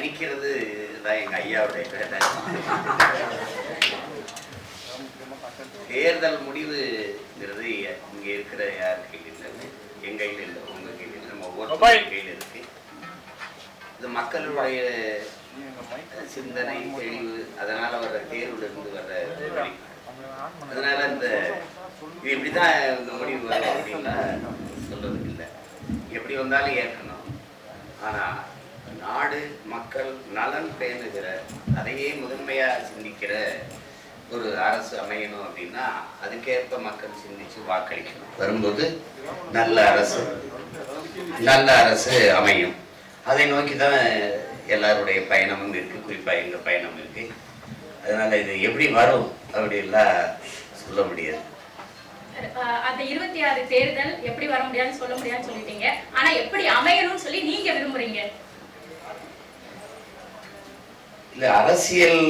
கணிக்கிறது தான் எங்க ஐயாவுடைய வேலை. தேர்தல் முடிவுங்கிறது இங்க இருக்கிற யார் கையில் இல்லை எங்க கையில் இல்லை உங்க கையில் இல்லை நம்ம ஒவ்வொரு கையில் இருக்கு. இது மக்களுடைய சிந்தனை தெளிவு அதனால வர்ற தேர்வுல இருந்து வர்ற வெளிப்பாடு. அதனால இந்த இது இப்படிதான் இந்த முடிவு வரும் அப்படின்னா சொல்றதுக்கு இல்லை. எப்படி வந்தாலும் ஏற்கணும். ஆனா நாடு மக்கள் நலன் பேணுகிற அதையே முதன்மையா சிந்திக்கிற ஒரு அரசு அமையணும் அப்படின்னா அதுக்கேற்ப மக்கள் சிந்திச்சு வாக்களிக்கணும். வரும்போது நல்ல அரசு நல்ல அரசு அமையும். அதை நோக்கி தான் எல்லாருடைய பயணமும் இருக்கு. குறிப்பாக எங்கள் பயணம் இருக்கு. அதனால இது எப்படி வரும் அப்படின்லாம் சொல்ல முடியாது. அந்த இருபத்தி ஆறு தேர்தல் எப்படி வர முடியாதுன்னு சொல்ல முடியாதுன்னு சொல்லிட்டீங்க. ஆனா எப்படி அமையணும்னு சொல்லி நீங்க விரும்புறீங்க? இல்ல அரசியல்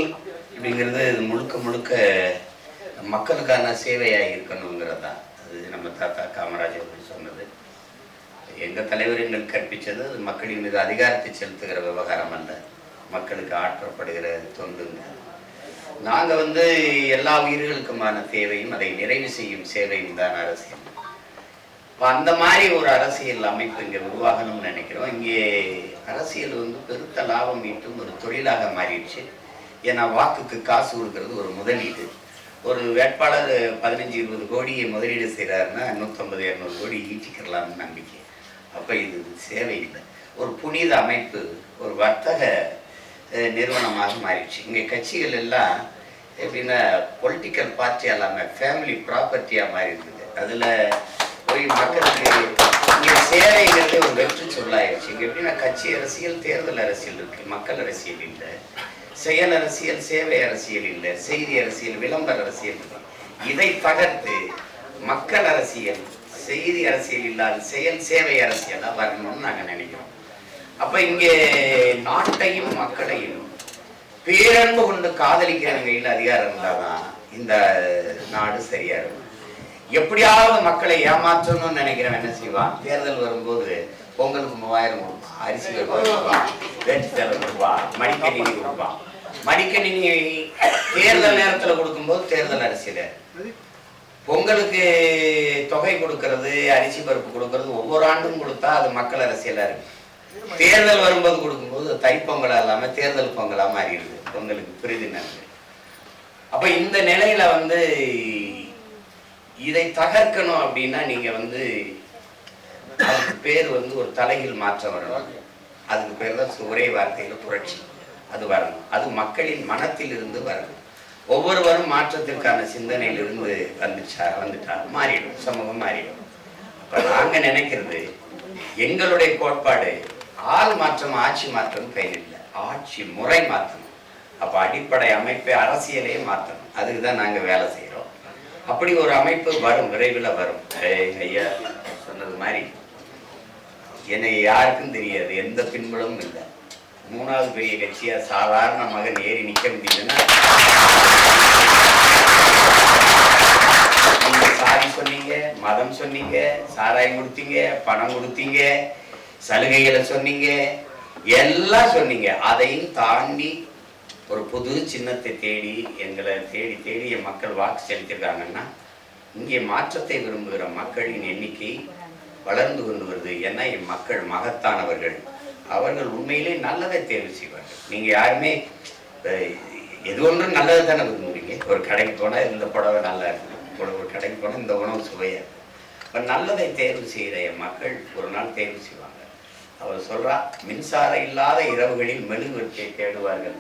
அப்படிங்கிறது இது முழுக்க முழுக்க மக்களுக்கான சேவையாக இருக்கணுங்கிறது தான் அது நம்ம தாத்தா காமராஜர் அவர்கள் சொன்னது. எங்கள் தலைவர் எங்களுக்கு கற்பிச்சது அது மக்களின் மீது அதிகாரத்தை செலுத்துகிற விவகாரம் அல்ல. மக்களுக்கு ஆற்றப்படுகிற தொண்டுங்க. நாங்கள் வந்து எல்லா உயிர்களுக்குமான தேவையும் அதை நிறைவு செய்யும் சேவையும் தான் அரசியல். அந்த மாதிரி ஒரு அரசியல் அமைப்பு இங்கே உருவாகணும்னு நினைக்கிறோம். இங்கே அரசியல் வந்து பெருத்த லாபம் ஈட்டும் ஒரு தொழிலாக மாறிடுச்சு. ஏன்னா வாக்குக்கு காசு கொடுக்கறது ஒரு முதலீடு. ஒரு வேட்பாளர் பதினஞ்சு இருபது கோடியை முதலீடு செய்கிறாருன்னா நூற்றம்பது இரநூறு கோடி ஈட்டிக்கிறலாம்னு நம்பிக்கை. அப்போ இது சேவை இல்லை ஒரு புனித அமைப்பு ஒரு வர்த்தக நிறுவனமாக மாறிடுச்சு. இங்கே கட்சிகள் எல்லாம் எப்படின்னா பொலிட்டிக்கல் பார்ட்டி எல்லாமே ஃபேமிலி ப்ராப்பர்ட்டியாக மாறி இருக்குது அதில் மக்களுக்கு இங்கே சேவைங்கிறது ஒரு வெற்றி சொல்லாயிருச்சு இங்கே எப்படின்னா கட்சி அரசியல் தேர்தல் அரசியல் இருக்கு மக்கள் அரசியல் இல்லை செயல் அரசியல் சேவை அரசியல் இல்லை செய்தி அரசியல் விளம்பர அரசியல் இல்லை. இதை தகர்த்து மக்கள் அரசியல் செய்தி அரசியல் இல்லாத செயல் சேவை அரசியலாக வரணும்னு நாங்கள் நினைக்கிறோம். அப்போ இங்கே நாட்டையும் மக்களையும் பேரன்பு கொண்டு காதலிக்கிறவங்க கையில் அதிகாரம் இருந்தாதான் இந்த நாடு சரியா இருக்கும். எப்படியாவது மக்களை ஏமாற்றணும்னு நினைக்கிறவன் என்ன செய்வான்? தேர்தல் வரும்போது பொங்கலுக்கு மூவாயிரம் கொடுப்பான் அரிசி கொடுப்பான் வேட்டுத்தலை கொடுப்பான் மடிக்கணினி கொடுப்பான். மடிக்கணினி தேர்தல் நேரத்துல கொடுக்கும்போது தேர்தல் அரசியல். பொங்கலுக்கு தொகை கொடுக்கறது அரிசி பருப்பு கொடுக்கறது ஒவ்வொரு ஆண்டும் கொடுத்தா அது மக்கள் அரசியலா இருக்கு. தேர்தல் வரும்போது கொடுக்கும்போது தைப்பொங்கலா இல்லாம தேர்தல் பொங்கலா மாறிடுது. பொங்கலுக்கு பிரதி நன்றி அப்ப இந்த நிலையில வந்து இதை தகர்க்கணும் அப்படின்னா நீங்க வந்து அதுக்கு பேர் வந்து ஒரு தலையில் மாற்றம் வரணும். அதுக்கு பேர் தான் ஒரே வார்த்தையில புரட்சி. அது வரணும். அது மக்களின் மனத்தில் இருந்து வரணும். ஒவ்வொருவரும் மாற்றத்திற்கான சிந்தனையிலிருந்து வந்துச்சா வந்துட்டா மாறிடும். சமூகம் மாறிடும். அப்ப நாங்க நினைக்கிறது எங்களுடைய கோட்பாடு ஆள் மாற்றம் ஆட்சி மாற்றம் கையில் இல்லை. ஆட்சி முறை மாற்றணும். அப்ப அடிப்படை அமைப்பை அரசியலையே மாற்றணும். அதுக்கு தான் நாங்க வேலை செய்யணும் அப்படி ஒரு அமைப்பு வரும் விரைவில் வரும். ஏய், ஐயா சொன்னது மாதிரி. என்னை யாருக்கும் தெரியாது எந்த பின்புலமும் இல்லை. மூணாவது பெரிய கட்சியா சாதாரண மகன் ஏறி நிற்க முடியுதுன்னா சாதி சொன்னீங்க மதம் சொன்னீங்க சாராயம் கொடுத்தீங்க பணம் கொடுத்தீங்க சலுகைகளை சொன்னீங்க எல்லாம் சொன்னீங்க. அதையும் தாண்டி ஒரு புது சின்னத்தை தேடி எங்களை தேடி தேடி என் மக்கள் வாக்கு செலுத்தியிருக்காங்கன்னா இங்கே மாற்றத்தை விரும்புகிற மக்களின் எண்ணிக்கை வளர்ந்து கொண்டு வருது ஏன்னா என் மக்கள் மகத்தானவர்கள். அவர்கள் உண்மையிலே நல்லதை தேர்வு செய்வார்கள். நீங்கள் யாருமே எது ஒன்றும் நல்லது தானே விரும்புறீங்க? ஒரு கடைக்கு போனால் இந்த புடவை நல்லா இருக்கு. ஒரு கடைக்கு போனால் இந்த உணவு சுவையா இருக்கு. இப்போ நல்லதை தேர்வு செய்கிற என் மக்கள் ஒரு நாள் தேர்வு செய்வாங்க. அவர் சொல்கிறா மின்சாரம் இல்லாத இரவுகளில் மெழுகுவர்த்தியை தேடுவார்கள்.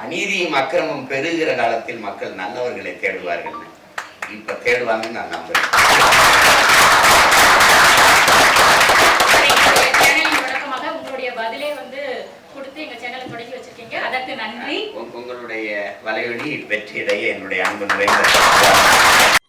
அநீதியும் அக்கிரமம் பெருகிற காலத்தில் மக்கள் நல்லவர்களை தேடுவார்கள். இப்ப தேடுவாங்கன்னு நான் நம்புறேன். எங்களுடைய சேனலின் தொடக்கமாக உங்களுடைய பதிலே வந்து கொடுத்து எங்க சேனலை தொடங்கி வச்சிருக்கீங்க. அதற்கு நன்றி. உங்களுடைய வலையொலி வெற்றியடைய என்னுடைய அன்பு நிறைந்த